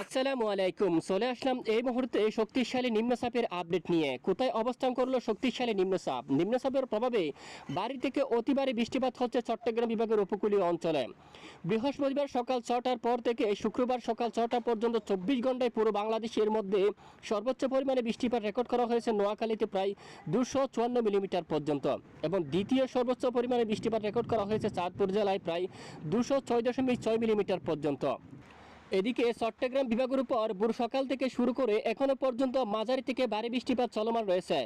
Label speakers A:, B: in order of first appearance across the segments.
A: আসসালামু আলাইকুম। চলে আসলাম এই মুহূর্তে শক্তিশালী নিম্নচাপের আপডেট নিয়ে। কোথায় অবস্থান করল শক্তিশালী নিম্নচাপ নিম্নচাপের প্রভাবে বাড়ি থেকে অতিবারে বৃষ্টিপাত হচ্ছে চট্টগ্রাম বিভাগের উপকূলীয় অঞ্চলে। বৃহস্পতিবার সকাল ছটার পর থেকে শুক্রবার সকাল ছটা পর্যন্ত চব্বিশ ঘন্টায় পুরো বাংলাদেশের মধ্যে সর্বোচ্চ পরিমাণে বৃষ্টিপাত রেকর্ড করা হয়েছে নোয়াখালীতে প্রায় দুশো চুয়ান্ন মিলিমিটার পর্যন্ত এবং দ্বিতীয় সর্বোচ্চ পরিমাণে বৃষ্টিপাত রেকর্ড করা হয়েছে চাঁদপুর জেলায় প্রায় দুশো ছয় দশমিক ছয় মিলিমিটার পর্যন্ত। এদিকে চট্টগ্রাম বিভাগের উপর ভোর সকাল থেকে শুরু করে এখনও পর্যন্ত মাঝারি থেকে ভারী বৃষ্টিপাত চলমান রয়েছে।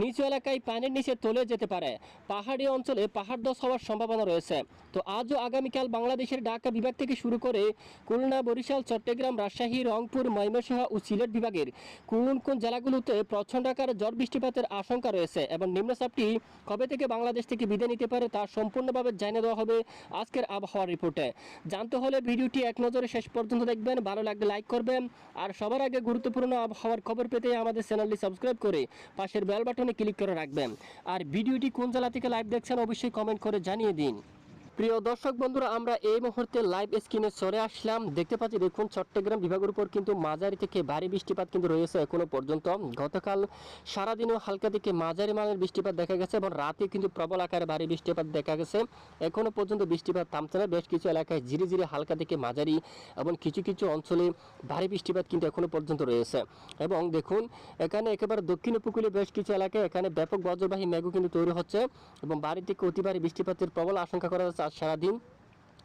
A: নিচু এলাকায় পানির নিচে তলে যেতে পারে। পাহাড়ি অঞ্চলে পাহাড় ধস হওয়ার সম্ভাবনা রয়েছে। তো আজও আগামীকাল বাংলাদেশের ঢাকা বিভাগ থেকে শুরু করে খুলনা, বরিশাল, চট্টগ্রাম, রাজশাহী, রংপুর, ময়মনসিংহ ও সিলেট বিভাগের কোন কোন জেলাগুলোতে প্রচণ্ড আকারে ঝড় বৃষ্টিপাতের আশঙ্কা রয়েছে এবং নিম্নচাপটি কবে থেকে বাংলাদেশ থেকে বিদায় নিতে পারে তা সম্পূর্ণভাবে জানিয়ে দেওয়া হবে আজকের আবহাওয়া রিপোর্টে। জানতে হলে ভিডিওটি এক নজরে শেষ পর্যন্ত দেখবেন, ভালো লাগলে লাইক করবেন। আর সবার আগে গুরুত্বপূর্ণ আবহাওয়ার খবর পেতে আমাদের চ্যানেলটি সাবস্ক্রাইব করে পাশের বেল বাটনে ক্লিক করে রাখবেন। আর ভিডিওটি কোন জেলা থেকে লাইভ দেখছেন, অবশ্যই কমেন্ট করে জানিয়ে দিন। প্রিয় দর্শক বন্ধুরা, আমরা এই মুহূর্তে লাইভ স্ক্রিনে চলে আসলাম। দেখতে পাচ্ছি, দেখুন, চট্টগ্রাম বিভাগের উপর কিন্তু মাঝারি থেকে ভারী বৃষ্টিপাত কিন্তু রয়েছে এখনও পর্যন্ত। গতকাল সারাদিনও হালকা থেকে মাঝারি মানের বৃষ্টিপাত দেখা গেছে এবং রাতে কিন্তু প্রবল আকারে ভারী বৃষ্টিপাত দেখা গেছে। এখনও পর্যন্ত বৃষ্টিপাত থামছে না, বেশ কিছু এলাকায় ধীরে ধীরে হালকা থেকে মাঝারি এবং কিছু কিছু অঞ্চলে ভারী বৃষ্টিপাত কিন্তু এখনও পর্যন্ত রয়েছে। এবং দেখুন, এখানে একেবারে দক্ষিণ উপকূলে বেশ কিছু এলাকায় এখানে ব্যাপক বজ্রবাহী মেঘও কিন্তু তৈরি হচ্ছে এবং বাড়ি থেকে অতি ভারী বৃষ্টিপাতের প্রবল আশঙ্কা করা যাচ্ছে আজ সারাদিন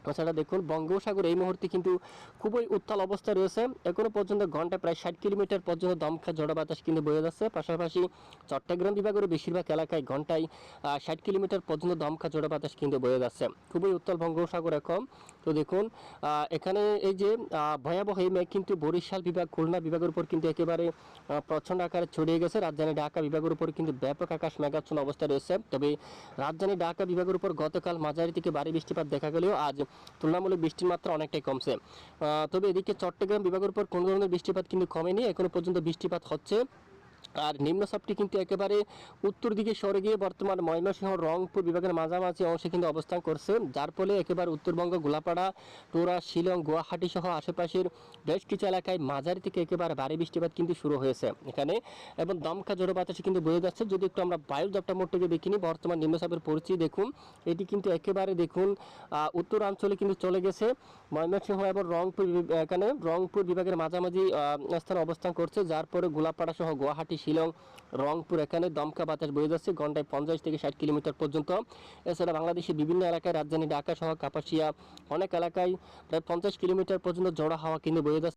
A: তাছাড়া দেখুন বঙ্গোসাগর এই মুহূর্তে কিন্তু খুবই উত্তাল অবস্থা রয়েছে। এখনও পর্যন্ত ঘন্টায় প্রায় ষাট কিলোমিটার পর্যন্ত দমকা ঝড় বাতাস কিন্তু বয়ে যাচ্ছে। পাশাপাশি চট্টগ্রাম বিভাগের বেশিরভাগ এলাকায় ঘন্টায় ষাট কিলোমিটার পর্যন্ত দমকা ঝড় বাতাস কিন্তু বয়ে যাচ্ছে। খুবই উত্তাল বঙ্গোপসাগর এখন। তো দেখুন এখানে এই যে ভয়াবহ এই মেঘ কিন্তু বরিশাল বিভাগ, খুলনা বিভাগের উপর কিন্তু একেবারে প্রচণ্ড আকারে ছড়িয়ে গেছে। রাজধানী ঢাকা বিভাগের উপর কিন্তু ব্যাপক আকাশ মেঘাচ্ছন্ন অবস্থা রয়েছে। তবে রাজধানী ঢাকা বিভাগের উপর গতকাল মাঝারি থেকে ভারী বৃষ্টিপাত দেখা গেলেও আজ তুলনামূলক বৃষ্টির মাত্রা অনেকটাই কমছে। তবে এদিকে চট্টগ্রাম বিভাগের উপর কোনো ধরনের বৃষ্টিপাত কিন্তু কমেনি। এখনও পর্যন্ত বৃষ্টিপাত হচ্ছে। আর নিম্নচাপটি কিন্তু একেবারে উত্তর দিকে সরে গিয়ে বর্তমান ময়মনসিংহ, রংপুর বিভাগের মাঝামাঝি অংশে কিন্তু অবস্থান করছে। যার ফলে একেবারে উত্তরবঙ্গ, গোলাপাড়া টোরা শিলং, গুয়াহাটি সহ আশেপাশের বেশ কিছু এলাকায় মাঝারি থেকে একেবারে ভারী বৃষ্টিপাত কিন্তু শুরু হয়েছে এখানে। এবং দমকা জোরে বাতাসে কিন্তু বয়ে যাচ্ছে। যদি একটু আমরা বায়ু দপ্তর মোটকে দেখিনি বর্তমান নিম্নচাপের পরিচিতি দেখুন। এটি কিন্তু একেবারে দেখুন উত্তরাঞ্চলে কিন্তু চলে গেছে। ময়মনসিংহ এবং রংপুর এখানে রংপুর বিভাগের মাঝামাঝি স্থানে অবস্থান করছে। যার পরে গোলাপাড়া সহ গুয়াহাটি শিলং, রংপুর, এখানে দমকা বাতাস বয়ে যাচ্ছে, ঘন্টায় পঞ্চাশ থেকে ষাট কিলোমিটার পর্যন্ত। এছাড়া বাংলাদেশের বিভিন্ন এলাকায় রাজধানী ঢাকা সহ কাপাসিয়া অনেক এলাকায় প্রায় পঞ্চাশ কিলোমিটার পর্যন্ত জড়ো হাওয়া কিন্তু বয়ে যাচ্ছে।